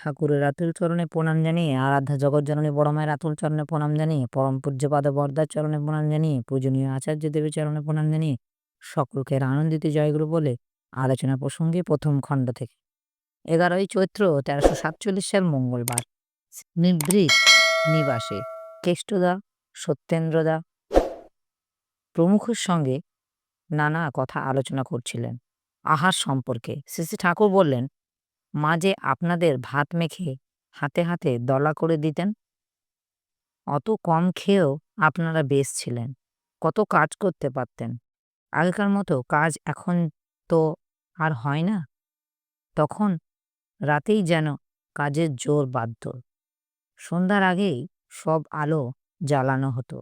ঠাকুরের আতুল চরণে প্রণাম জানিয়ে, আরাধ্যা জগৎজননী বড় মায়ের আতুল চরণে প্রণাম জানিয়ে, পরম পূজ্যপাদ বরদার চরণে প্রণাম জানিয়ে, পূজনীয় আচার্য দেবীর চরণে প্রণাম জানিয়ে সকলকে আনন্দিত জয়গুরু বলে আলোচনা প্রসঙ্গে প্রথম খণ্ড থেকে। এগারোই চৈত্র তেরোশো সাতচল্লিশ সাল মঙ্গলবার। নিভৃত নিবাসে কেষ্টদা, সত্যেন্দ্রদা প্রমুখের সঙ্গে নানা কথা আলোচনা করছিলেন। আহার সম্পর্কে শ্রী ঠাকুর বললেন মা যে আপনাদের ভাত মেখে হাতে হাতে দলা করে দিতেন? অত কম খেয়েও আপনারা বেশ ছিলেন, কত কাজ করতে পারতেন। আগেকার মতো কাজ এখন তো আর হয় না। তখন রাতেই যেন কাজের জোর বাধ্য। সন্ধ্যার আগেই সব আলো জ্বালানো হতো।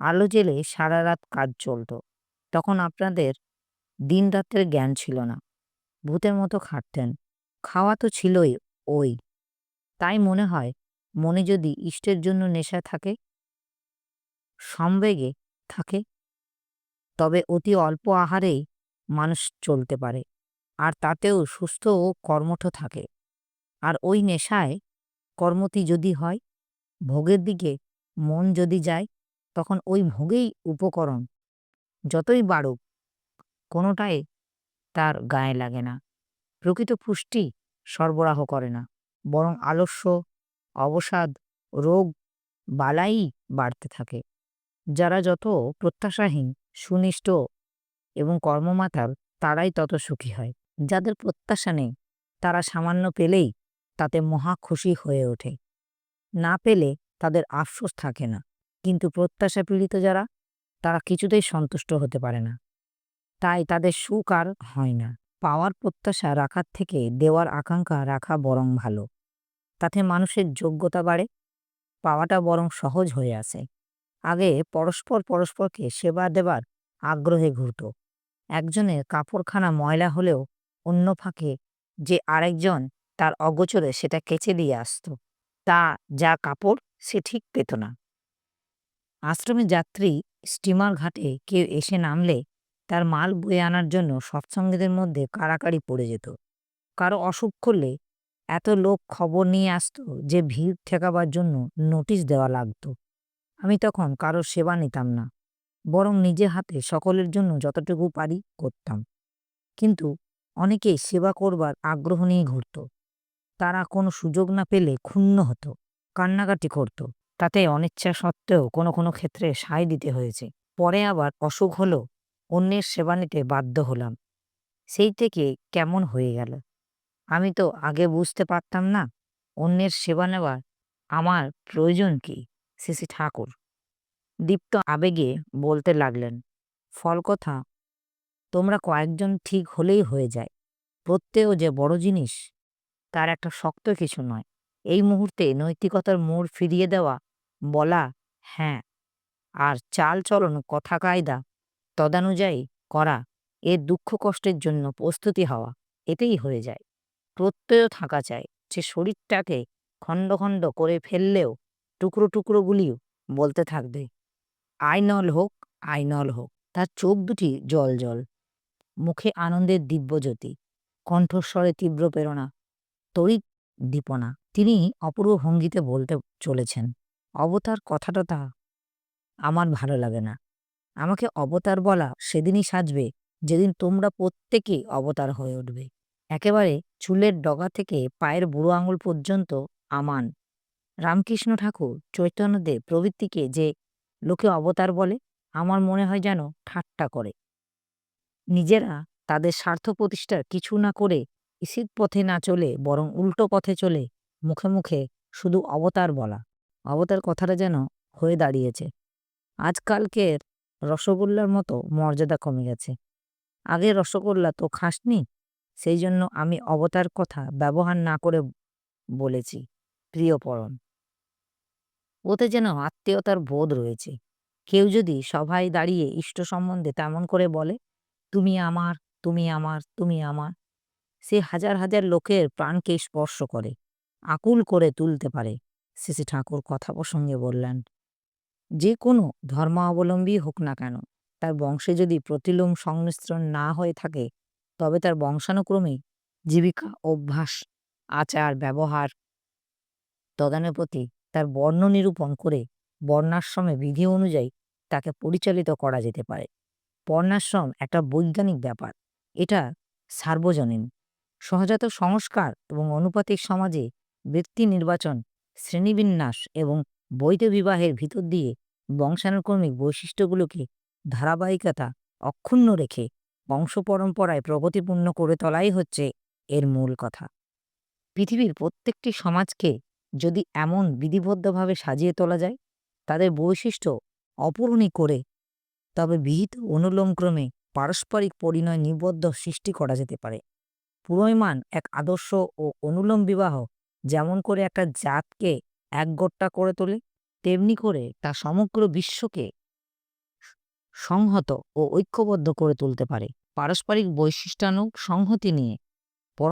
আলো জেলে সারা রাত কাজ চলত। তখন আপনাদের দিন রাত্রের জ্ঞান ছিল না। ভূতের মতো খাটতেন। খাওয়া তো ছিলই ওই। তাই মনে হয়, মনে যদি ইষ্টের জন্য নেশা থাকে, সম্বেগে থাকে, তবে অতি অল্প আহারেই মানুষ চলতে পারে, আর তাতেও সুস্থ ও কর্মঠ থাকে। আর ওই নেশায় কর্মতি যদি হয়, ভোগের দিকে মন যদি যায়, তখন ওই ভোগেই উপকরণ, যতই বাড়ুক, কোনোটাই তার গায়ে লাগে না। প্রকৃত পুষ্টি সরবরাহ করে না, বরং আলস্য, অবসাদ, রোগ, বালাই বাড়তে থাকে। যারা যত প্রত্যাশাহীন সুনিষ্ট এবং কর্মমাতাল তারাই তত সুখী হয়। যাদের প্রত্যাশা নেই, তারা সামান্য পেলেই তাতে মহা খুশি হয়ে ওঠে। না পেলে তাদের আফসোস থাকে না, কিন্তু প্রত্যাশা পীড়িত যারা, তারা কিছুতেই সন্তুষ্ট হতে পারে না। তাই তাদের সুখ আর হয় না। পাওয়ার প্রত্যাশা রাখার থেকে দেওয়ার আকাঙ্ক্ষা রাখা বরং ভালো। তাতে মানুষের যোগ্যতা বাড়ে, পাওয়াটা বরং সহজ হয়ে আসে। আগে পরস্পর পরস্পরকে সেবা দেবার আগ্রহে ঘুরত। একজনের কাপড়খানা ময়লা হলেও অন্য ফাঁকে যে আরেকজন তার অগোচরে সেটা কেচে দিয়ে আসত, তা যা কাপড় সে ঠিক পেত না। আশ্রমের যাত্রী স্টিমার ঘাটে কেউ এসে নামলে তার মাল বয়ে আনার জন্য সৎসঙ্গীদের মধ্যে কাড়াকাড়ি পড়ে যেত। কারও অসুখ করলে এত লোক খবর নিয়ে আসতো যে ভিড় ঠেকাবার জন্য নোটিশ দেওয়া লাগতো। আমি তখন কারও সেবা নিতাম না, বরং নিজে হাতে সকলের জন্য যতটুকু পারি করতাম। কিন্তু অনেকেই সেবা করবার আগ্রহ নিয়ে ঘুরত। তারা কোনো সুযোগ না পেলে ক্ষুণ্ণ হতো, কান্নাকাটি করত। তাতে অনিচ্ছা সত্ত্বেও কোনো কোনো ক্ষেত্রে সায় দিতে হয়েছে। পরে আবার অসুখ হলো অন্যের সেবা নিতে বাধ্য হলাম। সেই থেকে কেমন হয়ে গেল? আমি তো আগে বুঝতে পারতাম না, অন্যের সেবা নেওয়ার আমার প্রয়োজন কি? শ্রী ঠাকুর। দীপ্ত আবেগে বলতে লাগলেন, ফল কথা, তোমরা কয়েকজন ঠিক হলেই হয়ে যায়। প্রত্যেও যে বড় জিনিস, তার একটা শক্ত কিছু নয়। এই মুহূর্তে নৈতিকতার মোড় ফিরিয়ে দেওয়া বলা হ্যাঁ। আর চাল চলন, কথা কায়দা তদানুযায়ী করা এর দুঃখ কষ্টের জন্য প্রস্তুতি হওয়া এতেই হয়ে যায়। প্রত্যয় থাকা চাই যে শরীরটাকে খণ্ড খণ্ড করে ফেললেও টুকরো টুকরোগুলিও বলতে থাকবে। আইনল হোক আইনল হোক, তার চোখ দুটি জল জল, মুখে আনন্দের দিব্যজ্যোতি, কণ্ঠস্বরে তীব্র প্রেরণা, তড়িৎ দীপনা, তিনি অপূর্ব ভঙ্গিতে বলতে চলেছেন, অবতার কথাটা আমার ভালো লাগে না। আমাকে অবতার বলা সেদিনই সাজবে, যেদিন তোমরা প্রত্যেকেই অবতার হয়ে উঠবে। একেবারে চুলের ডগা থেকে পায়ের বুড়ো আঙুল পর্যন্ত আমান। রামকৃষ্ণ ঠাকুর চৈতন্যদেব প্রভৃতিকে যে লোকে অবতার বলে, আমার মনে হয় যেন ঠাট্টা করে। নিজেরা তাদের স্বার্থ প্রতিষ্ঠার কিছু না করে ইসিত পথে না চলে, বরং উল্টো পথে চলে, মুখে মুখে শুধু অবতার বলা। অবতার কথাটা যেন হয়ে দাঁড়িয়েছে। আজকালকের রসগোল্লার মতো মর্যাদা কমে গেছে। আগে রসগোল্লা তো খাসনি সেই জন্য আমি অবতার কথা ব্যবহার না করে বলেছি প্রিয়পরণ ওতে যেন আত্মীয়তার বোধ রয়েছে। কেউ যদি সভায় দাঁড়িয়ে ইষ্ট সম্বন্ধে তেমন করে বলে, তুমি আমার তুমি আমার তুমি আমার, সে হাজার হাজার লোকের প্রাণকে স্পর্শ করে, আকুল করে তুলতে পারে, শ্রী ঠাকুর কথা প্রসঙ্গে বললেন। যে কোনো ধর্মাবলম্বী হোক না কেন, তার বংশে যদি প্রতিলোম সংমিশ্রণ না হয়ে থাকে, তবে তার বংশানুক্রমেই জীবিকা, অভ্যাস, আচার, ব্যবহার তদানুপাতি তার বর্ণ নিরূপণ করে বর্ণাশ্রমে বিধি অনুযায়ী তাকে পরিচালিত করা যেতে পারে। বর্ণাশ্রম একটা বৈজ্ঞানিক ব্যাপার। এটা সার্বজনীন। সহজাত সংস্কার এবং অনুপাতিক সমাজে ব্যক্তি নির্বাচন, শ্রেণীবিন্যাস এবং বৈধ বিবাহের ভিতর দিয়ে বংশানুক্রমিক বৈশিষ্ট্যগুলোকে ধারাবাহিকতা অক্ষুণ্ণ রেখে বংশ পরম্পরায় প্রগতিপূর্ণ করে তোলাই হচ্ছে এর মূল কথা। পৃথিবীর প্রত্যেকটি সমাজকে যদি এমন বিধিবদ্ধভাবে সাজিয়ে তোলা যায়, তাদের বৈশিষ্ট্য অপূরণী করে, তবে বিহিত অনুলোমক্রমে পারস্পরিক পরিণয় নিবদ্ধ সৃষ্টি করা যেতে পারে। পুরৈমান এক আদর্শ ও অনুলোম বিবাহ যেমন করে একটা জাতকে একগোট্টা করে তোলে তেমনি করে তা সমগ্র বিশ্বকে সংহত ও ঐক্যবদ্ধ করে তুলতে পারে। পারস্পরিক বৈশিষ্ট্যানুক সংহতি নিয়ে